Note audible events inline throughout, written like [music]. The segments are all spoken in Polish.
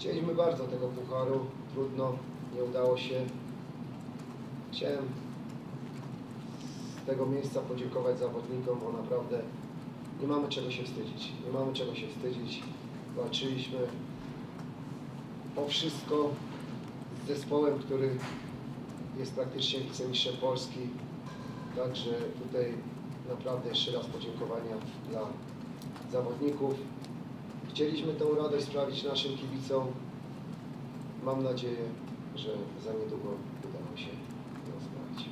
Chcieliśmy bardzo tego pucharu, trudno, nie udało się. Chciałem z tego miejsca podziękować zawodnikom, bo naprawdę nie mamy czego się wstydzić. Nie mamy czego się wstydzić. Walczyliśmy o wszystko z zespołem, który jest praktycznie wicemistrzem Polski. Także tutaj naprawdę jeszcze raz podziękowania dla zawodników. Chcieliśmy tę radość sprawić naszym kibicom. Mam nadzieję, że za niedługo uda nam się ją sprawić.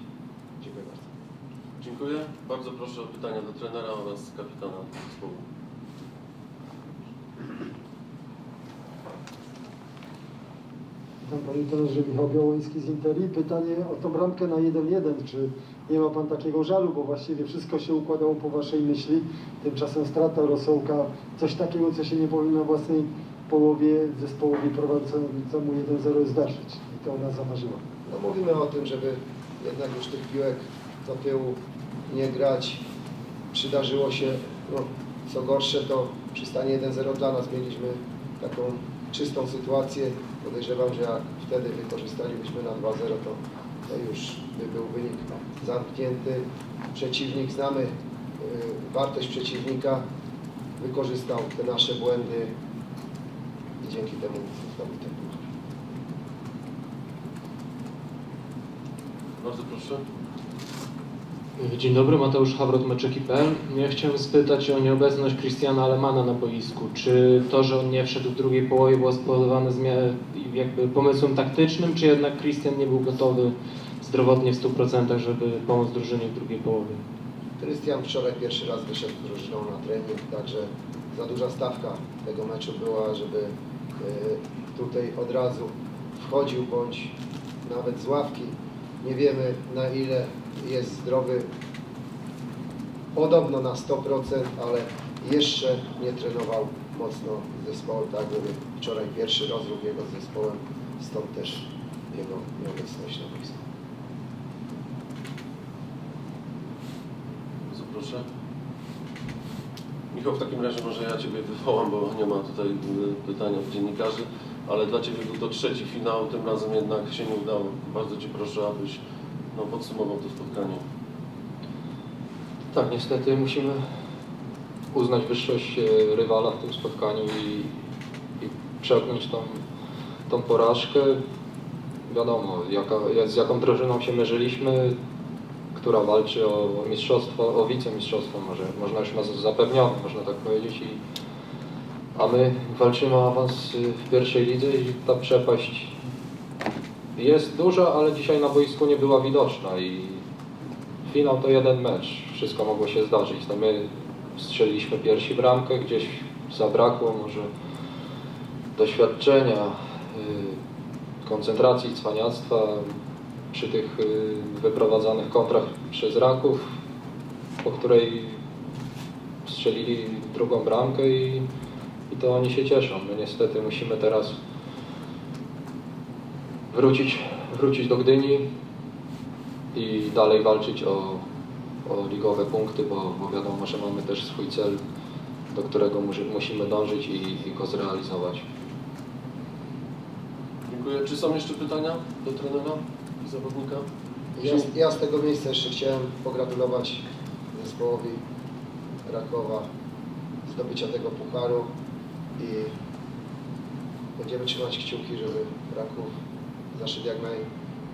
Dziękuję bardzo. Dziękuję. Bardzo proszę o pytania do trenera oraz kapitana zespołu. Witam Panie trenerze Michał Białoński z Interi. Pytanie o tą bramkę na 1-1. Czy nie ma Pan takiego żalu, bo właściwie wszystko się układało po Waszej myśli. Tymczasem strata Rosołka, coś takiego, co się nie powinno w własnej połowie zespołowi prowadzącemu 1-0 zdarzyć. I to ona zamarzyła. No mówimy o tym, żeby jednak już tych piłek do tyłu nie grać. Przydarzyło się, no, co gorsze, to przy stanie 1-0 dla nas mieliśmy taką czystą sytuację. Podejrzewam, że jak wtedy wykorzystalibyśmy na 2-0, to, to już by był wynik zamknięty. Przeciwnik, znamy y, wartość przeciwnika, wykorzystał te nasze błędy i dzięki temu zdobył ten. Bardzo proszę. Dzień dobry, Mateusz Hawrot, Meczeki.pl. Ja chciałem spytać o nieobecność Christiana Alemana na boisku. Czy to, że on nie wszedł w drugiej połowie było spowodowane jakby pomysłem taktycznym, czy jednak Christian nie był gotowy zdrowotnie w 100%, żeby pomóc drużynie w drugiej połowie? Krystian wczoraj pierwszy raz wyszedł z drużyną na trening, także za duża stawka tego meczu była, żeby e, tutaj od razu wchodził bądź nawet z ławki. Nie wiemy na ile jest zdrowy. Podobno na 100%, ale jeszcze nie trenował mocno zespołem, tak mówię, wczoraj pierwszy rozruch jego z zespołem, stąd też jego nieobecność na boisku. Bardzo proszę. Michał, w takim razie może ja Ciebie wywołam, bo nie ma tutaj y, pytania od dziennikarzy, ale dla Ciebie był to trzeci finał, tym razem jednak się nie udało. Bardzo Cię proszę, abyś no, podsumował to spotkanie. Tak, niestety musimy uznać wyższość e, rywala w tym spotkaniu i, i tą, tą porażkę. Wiadomo, jaka, z jaką drużyną się mierzyliśmy, która walczy o, o mistrzostwo, o wicemistrzostwo, może, można już ma zapewnione, można tak powiedzieć. I, a my walczymy o awans y, w pierwszej lidze i ta przepaść jest duża, ale dzisiaj na boisku nie była widoczna i Finał to jeden mecz, wszystko mogło się zdarzyć. No my strzeliliśmy pierwsi bramkę, gdzieś zabrakło może doświadczenia, y, koncentracji, cwaniactwa przy tych y, wyprowadzanych kontrach przez Raków, po której strzelili drugą bramkę i, i to oni się cieszą. My niestety musimy teraz wrócić, wrócić do Gdyni, i dalej walczyć o, o ligowe punkty, bo, bo wiadomo, że mamy też swój cel, do którego musi, musimy dążyć i, i go zrealizować. Dziękuję. Czy są jeszcze pytania do trenera i zawodnika? Ja, ja z tego miejsca jeszcze chciałem pogratulować zespołowi Rakowa zdobycia tego pucharu i będziemy trzymać kciuki, żeby Raków zaszedł jak, naj,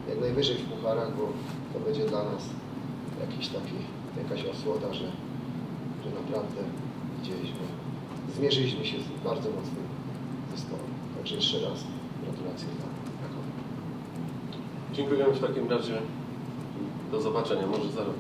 jak najwyżej w pucharach, bo to będzie dla nas jakiś taki, jakaś osłoda, że, że naprawdę widzieliśmy, zmierzyliśmy się z bardzo mocnym zespołem. Także jeszcze raz gratulacje dla Rakowa. Dziękujemy w takim razie. Do zobaczenia, może za rok.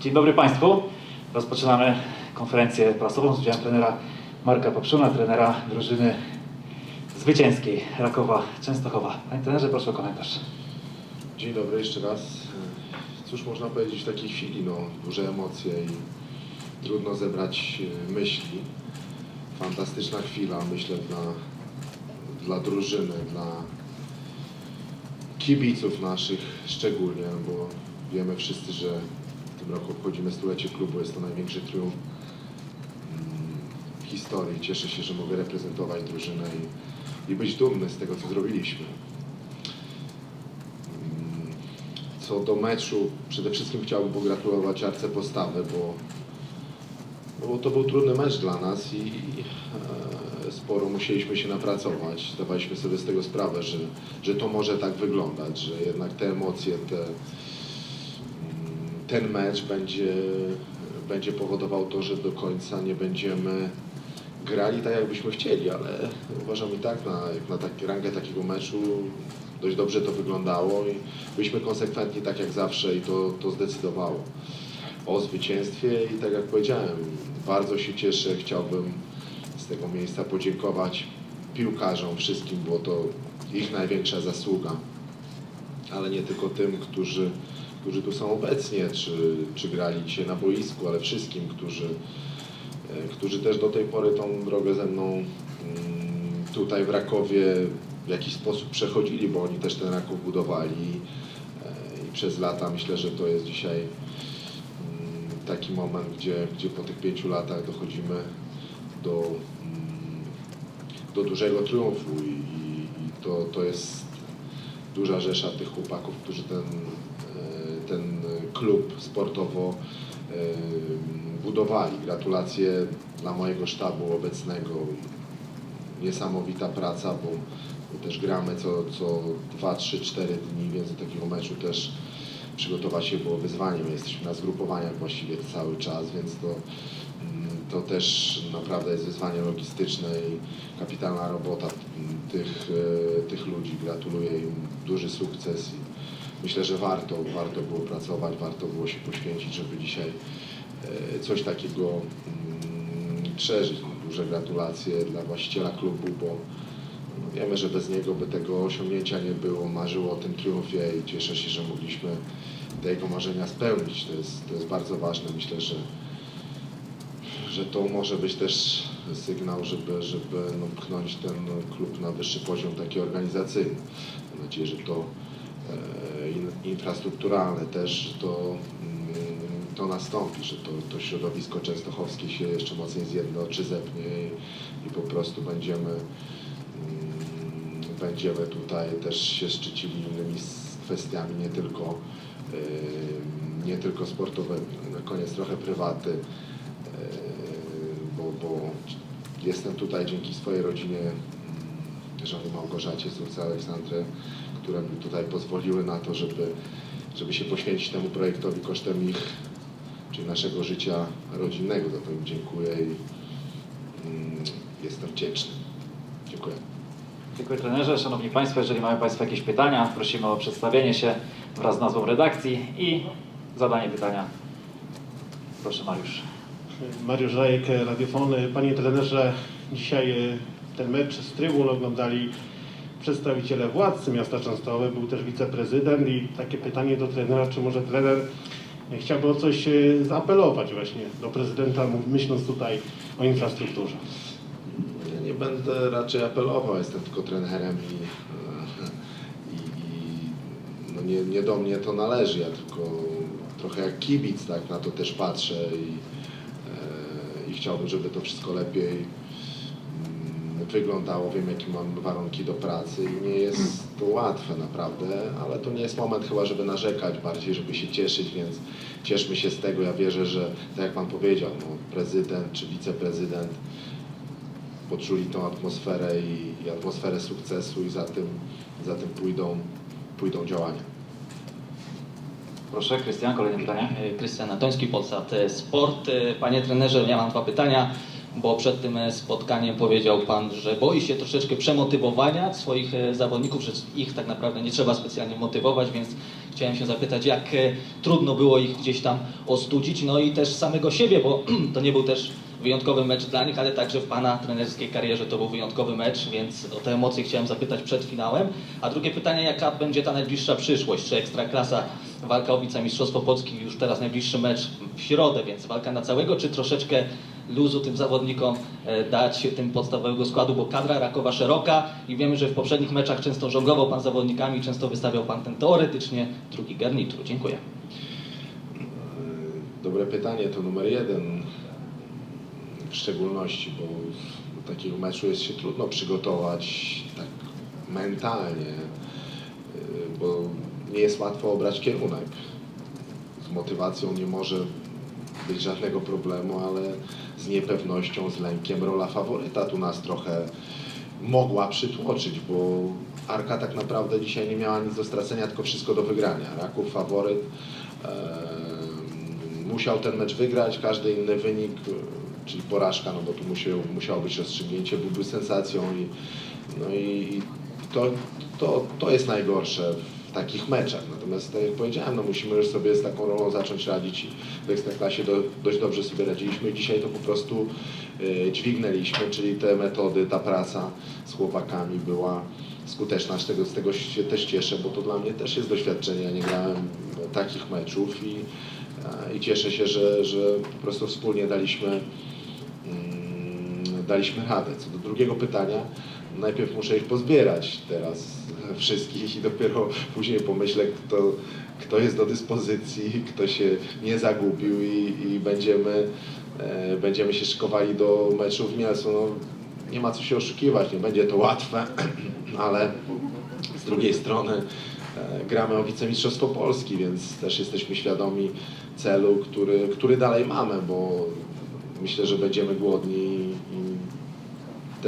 Dzień dobry Państwu. Rozpoczynamy konferencję prasową z udziałem trenera Marka Poprzuna, trenera drużyny zwycięskiej Rakowa Częstochowa. Panie trenerze, proszę o komentarz. Dzień dobry jeszcze raz. Cóż można powiedzieć w takiej chwili? No, duże emocje i trudno zebrać e, myśli. Fantastyczna chwila, myślę, dla, dla drużyny, dla kibiców naszych szczególnie, bo wiemy wszyscy, że w tym roku obchodzimy stulecie klubu. Jest to największy triumf mm, w historii. Cieszę się, że mogę reprezentować drużynę i, i być dumny z tego, co zrobiliśmy. Mm, Co do meczu, przede wszystkim chciałbym pogratulować Arce Postawy, bo, bo to był trudny mecz dla nas i e, sporo musieliśmy się napracować. Zdawaliśmy sobie z tego sprawę, że, że to może tak wyglądać, że jednak te emocje, te, ten mecz będzie, będzie powodował to, że do końca nie będziemy grali tak, jakbyśmy chcieli, ale uważam i tak, na, jak na tak, rangę takiego meczu dość dobrze to wyglądało i byliśmy konsekwentni tak jak zawsze i to, to zdecydowało o zwycięstwie i tak jak powiedziałem, bardzo się cieszę, chciałbym z tego miejsca podziękować piłkarzom wszystkim, było to ich największa zasługa, ale nie tylko tym, którzy, którzy tu są obecnie, czy, czy grali dzisiaj na boisku, ale wszystkim, którzy, e, którzy też do tej pory tą drogę ze mną mm, tutaj w Rakowie w jakiś sposób przechodzili, bo oni też ten Raków budowali. E, i przez lata myślę, że to jest dzisiaj mm, taki moment, gdzie, gdzie po tych pięciu latach dochodzimy do, do dużego triumfu i, i, to, to jest duża rzesza tych chłopaków, którzy ten, e, ten klub sportowo e, budowali. Gratulacje dla mojego sztabu obecnego. Niesamowita praca, bo, bo też gramy co, co 2, 3, 4 dni, więc do takiego meczu też przygotować się było wyzwaniem. Jesteśmy na zgrupowaniach właściwie cały czas, więc to, mm, to też naprawdę jest wyzwanie logistyczne i kapitalna robota tych, e, tych ludzi. Gratuluję im duży sukces i myślę, że warto, warto było pracować, warto było się poświęcić, żeby dzisiaj e, coś takiego mm, przeżyć. Duże gratulacje dla właściciela klubu, bo no, wiemy, że bez niego by tego osiągnięcia nie było. Marzyło o tym triumfie i cieszę się, że mogliśmy te jego marzenia spełnić. To jest, to jest bardzo ważne. Myślę, że, że to może być też sygnał, żeby, żeby no, pchnąć ten klub na wyższy poziom taki organizacyjny. Mam nadzieję, że to e, in, infrastrukturalne też, to, mm, to nastąpi, że to, to środowisko częstochowskie się jeszcze mocniej zjednoczy, zepnie i, i po prostu będziemy mm, będziemy tutaj też się szczycili innymi kwestiami, nie tylko, yy, nie tylko sportowymi. Na koniec trochę prywaty, bo, jestem tutaj dzięki swojej rodzinie, mm, żonie Małgorzacie, córce Aleksandrze, które mi tutaj pozwoliły na to, żeby, żeby się poświęcić temu projektowi kosztem ich, czyli naszego życia rodzinnego. Za to im dziękuję i mm, jestem wdzięczny. Dziękuję. Dziękuję trenerze. Szanowni Państwo, jeżeli mają Państwo jakieś pytania, prosimy o przedstawienie się wraz z nazwą redakcji i zadanie pytania. Proszę Mariusz. Mariusz Rajek, Radiofon. Panie trenerze, dzisiaj e, ten mecz z trybun oglądali przedstawiciele władz miasta Częstochowy, był też wiceprezydent i takie pytanie do trenera, czy może trener e, chciałby o coś e, zaapelować właśnie do prezydenta, myśląc tutaj o infrastrukturze. Ja nie będę raczej apelował, jestem tylko trenerem i, i, i no nie, nie do mnie to należy, ja tylko trochę jak kibic tak na to też patrzę i chciałbym, żeby to wszystko lepiej mm, wyglądało, wiem jakie mam warunki do pracy i nie jest to łatwe naprawdę, ale to nie jest moment chyba, żeby narzekać, bardziej żeby się cieszyć, więc cieszmy się z tego, ja wierzę, że tak jak Pan powiedział, no, prezydent czy wiceprezydent poczuli tą atmosferę i, i atmosferę sukcesu i za tym, za tym pójdą, pójdą działania. Proszę, Krystian, kolejne pytanie. Krystian Atoński, Polsat Sport. Panie trenerze, ja mam dwa pytania, bo przed tym spotkaniem powiedział Pan, że boi się troszeczkę przemotywowania swoich zawodników, że ich tak naprawdę nie trzeba specjalnie motywować, więc chciałem się zapytać, jak e, trudno było ich gdzieś tam ostudzić, no i też samego siebie, bo [clears throat] to nie był też wyjątkowy mecz dla nich, ale także w Pana trenerskiej karierze to był wyjątkowy mecz, więc o te emocje chciałem zapytać przed finałem. A drugie pytanie, jaka będzie ta najbliższa przyszłość? Czy Ekstraklasa, walka o wicemistrzostwo Polski, już teraz najbliższy mecz w środę, więc walka na całego, czy troszeczkę luzu tym zawodnikom e, dać tym podstawowego składu, bo kadra Rakowa szeroka i wiemy, że w poprzednich meczach często żonglował Pan zawodnikami, często wystawiał Pan ten teoretycznie drugi garnitur. Dziękuję. Dobre pytanie, to numer jeden w szczególności, bo do takiego meczu jest się trudno przygotować tak mentalnie, y, bo nie jest łatwo obrać kierunek. Z motywacją nie może być żadnego problemu, ale z niepewnością, z lękiem rola faworyta tu nas trochę mogła przytłoczyć, bo Arka tak naprawdę dzisiaj nie miała nic do stracenia, tylko wszystko do wygrania. Raków faworyt. Em, musiał ten mecz wygrać, każdy inny wynik, e, czyli porażka, no bo tu musiał, musiało być rozstrzygnięcie, byłby sensacją i, no i, i to, to, to jest najgorsze takich meczach. Natomiast tak jak powiedziałem, no musimy już sobie z taką rolą zacząć radzić w Ekstraklasie do, dość dobrze sobie radziliśmy i dzisiaj to po prostu e, dźwignęliśmy, czyli te metody, ta praca z chłopakami była skuteczna. Z tego, z tego się też cieszę, bo to dla mnie też jest doświadczenie. Ja nie grałem takich meczów i, e, i cieszę się, że, że po prostu wspólnie daliśmy, mm, daliśmy radę. Co do drugiego pytania, najpierw muszę ich pozbierać teraz [laughs] wszystkich i dopiero później pomyślę, kto, kto jest do dyspozycji, kto się nie zagubił i, i będziemy, e, będziemy się szykowali do meczu w Mielcu. No, nie ma co się oszukiwać, nie będzie to łatwe, [clears throat] ale z drugiej strony e, gramy o wicemistrzostwo Polski, więc też jesteśmy świadomi celu, który, który dalej mamy, bo myślę, że będziemy głodni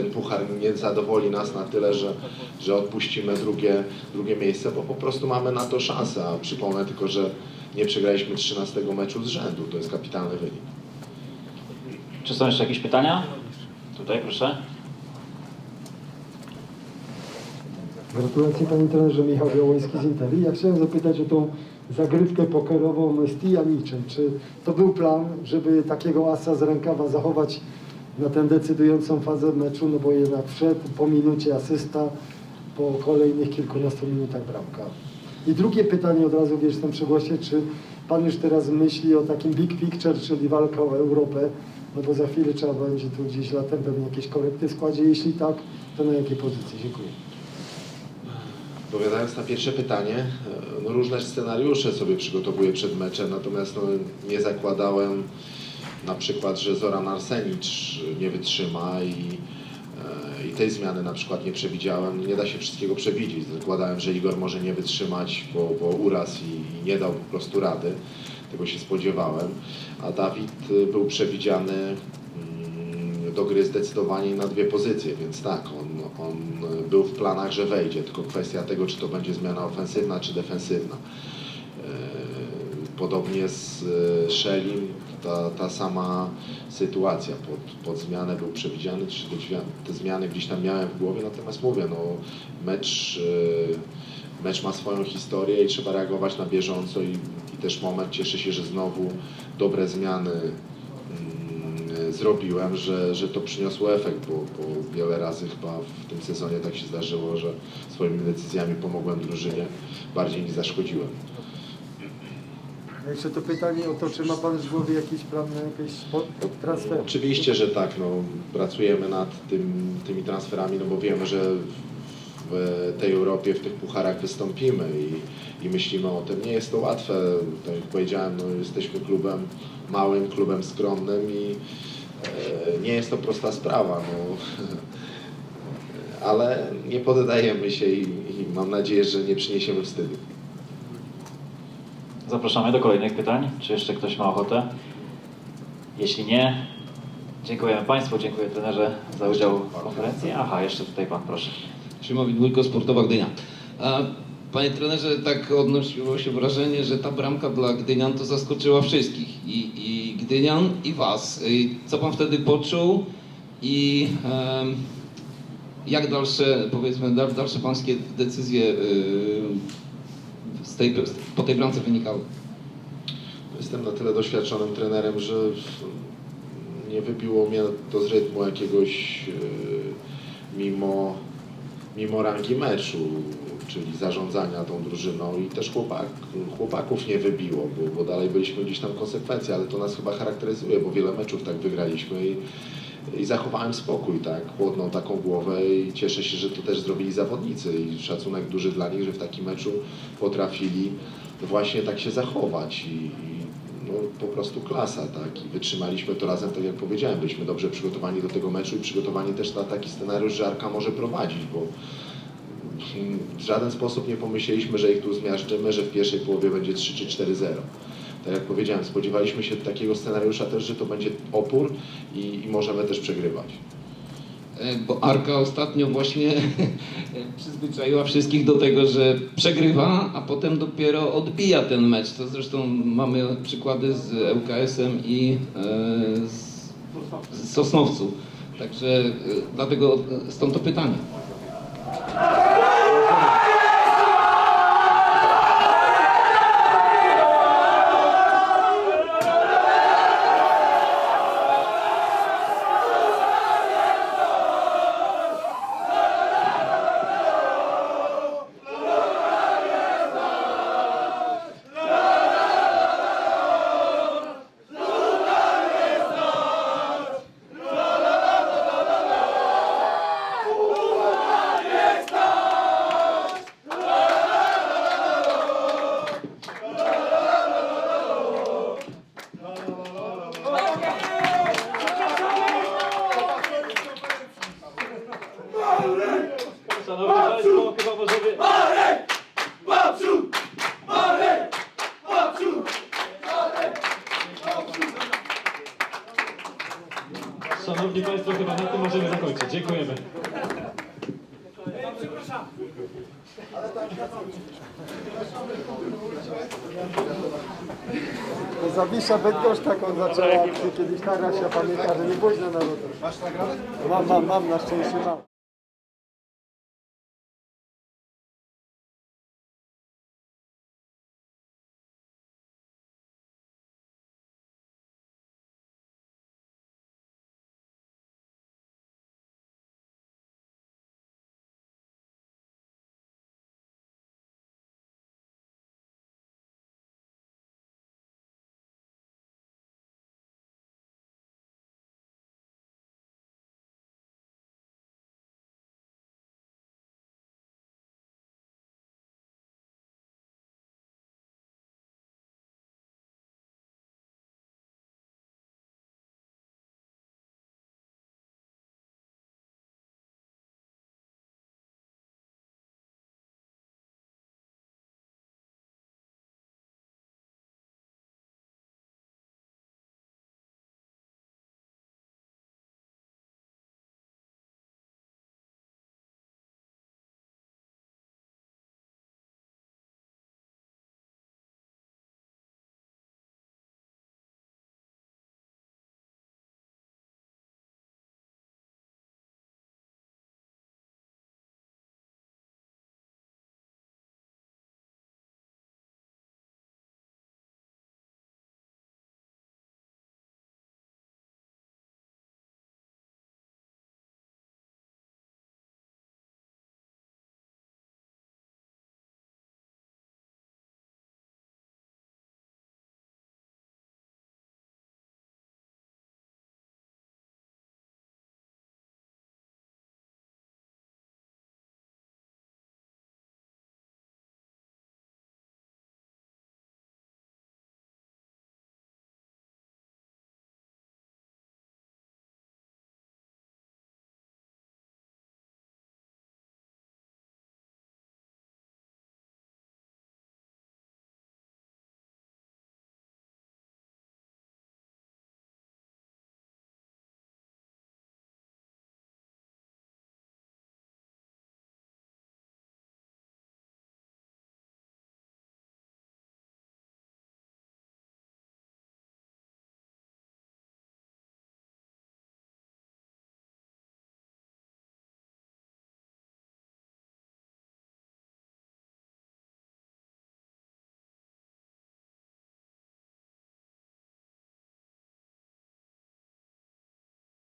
ten puchar nie zadowoli nas na tyle, że, że odpuścimy drugie, drugie miejsce, bo po prostu mamy na to szansę. A przypomnę tylko, że nie przegraliśmy 13 meczu z rzędu. To jest kapitalny wynik. Czy są jeszcze jakieś pytania? Tutaj proszę. Gratulacje panie trenerze Michał Białoński z Interi. Ja chciałem zapytać o tą zagrywkę pokerową z Tijaniczem. Czy to był plan, żeby takiego asa z rękawa zachować na tę decydującą fazę meczu, no bo jednak wszedł po minucie asysta, po kolejnych kilkunastu minutach bramka. I drugie pytanie od razu wiesz tam przegłośnie, czy pan już teraz myśli o takim big picture, czyli walka o Europę, no bo za chwilę trzeba będzie tu gdzieś latem pewnie jakieś korekty w składzie, jeśli tak, to na jakiej pozycji? Dziękuję. Odpowiadając na pierwsze pytanie, e, no różne scenariusze sobie przygotowuję przed meczem, natomiast no, nie zakładałem na przykład, że Zoran Arsenicz nie wytrzyma i, e, i tej zmiany na przykład nie przewidziałem. Nie da się wszystkiego przewidzieć. Zakładałem, że Igor może nie wytrzymać, bo, bo uraz i, i nie dał po prostu rady. Tego się spodziewałem. A Dawid y, był przewidziany mm, do gry zdecydowanie na dwie pozycje, więc tak, on, on był w planach, że wejdzie, tylko kwestia tego, czy to będzie zmiana ofensywna, czy defensywna. E, Podobnie z e, Szelim, ta, ta sama sytuacja, pod, pod zmianę był przewidziany, czy te, te zmiany gdzieś tam miałem w głowie, natomiast mówię, no mecz, e, mecz ma swoją historię i trzeba reagować na bieżąco i, i też moment, cieszę się, że znowu dobre zmiany mm, zrobiłem, że, że to przyniosło efekt, bo, bo wiele razy chyba w tym sezonie tak się zdarzyło, że swoimi decyzjami pomogłem drużynie bardziej niż zaszkodziłem. Jeszcze to pytanie o to, czy ma Pan w głowie jakiś plan na jakieś transfery? Oczywiście, że tak, no, pracujemy nad tym, tymi transferami, no bo wiemy, że w tej Europie, w tych pucharach wystąpimy i, i myślimy o tym. Nie jest to łatwe, tak jak powiedziałem, no, jesteśmy klubem małym, klubem skromnym i e, nie jest to prosta sprawa, no, [laughs] ale nie poddajemy się i, i mam nadzieję, że nie przyniesiemy wstydu. Zapraszamy do kolejnych pytań. Czy jeszcze ktoś ma ochotę? Jeśli nie, dziękujemy Państwu, dziękuję trenerze za udział w konferencji. Aha, jeszcze tutaj Pan, proszę. Szymowit Wójko, Sportowa Gdynia. Panie trenerze, tak odnosiło się wrażenie, że ta bramka dla Gdynian to zaskoczyła wszystkich. I, i Gdynian, i Was. I co Pan wtedy poczuł i jak dalsze, powiedzmy, dal- dalsze Pańskie decyzje y, z tej, po tej bramce wynikały? Jestem na tyle doświadczonym trenerem, że nie wybiło mnie to z rytmu jakiegoś e, mimo, mimo rangi meczu, czyli zarządzania tą drużyną i też chłopak, chłopaków nie wybiło, bo, bo dalej byliśmy gdzieś tam konsekwencji, ale to nas chyba charakteryzuje, bo wiele meczów tak wygraliśmy i, i zachowałem spokój, tak, chłodną taką głowę i cieszę się, że to też zrobili zawodnicy. I szacunek duży dla nich, że w takim meczu potrafili właśnie tak się zachować. I, i no, po prostu klasa, tak, i wytrzymaliśmy to razem, tak jak powiedziałem, byliśmy dobrze przygotowani do tego meczu i przygotowani też na taki scenariusz, że Arka może prowadzić, bo w żaden sposób nie pomyśleliśmy, że ich tu zmiażdżymy, że w pierwszej połowie będzie 3 czy 4-0. Tak jak powiedziałem, spodziewaliśmy się takiego scenariusza też, że to będzie opór i, i możemy też przegrywać. E, Bo Arka ostatnio właśnie [laughs] przyzwyczaiła wszystkich do tego, że przegrywa, a potem dopiero odbija ten mecz. To zresztą mamy przykłady z ŁKS-em i e, z, z Sosnowcu. Także e, dlatego e, stąd to pytanie. Zawisza Bydgoszcz taką zaczęła akcję kiedyś, ta Rasia pamięta, że nie późno na lutę. Masz nagrane? Mam, mam, mam, na szczęście mam.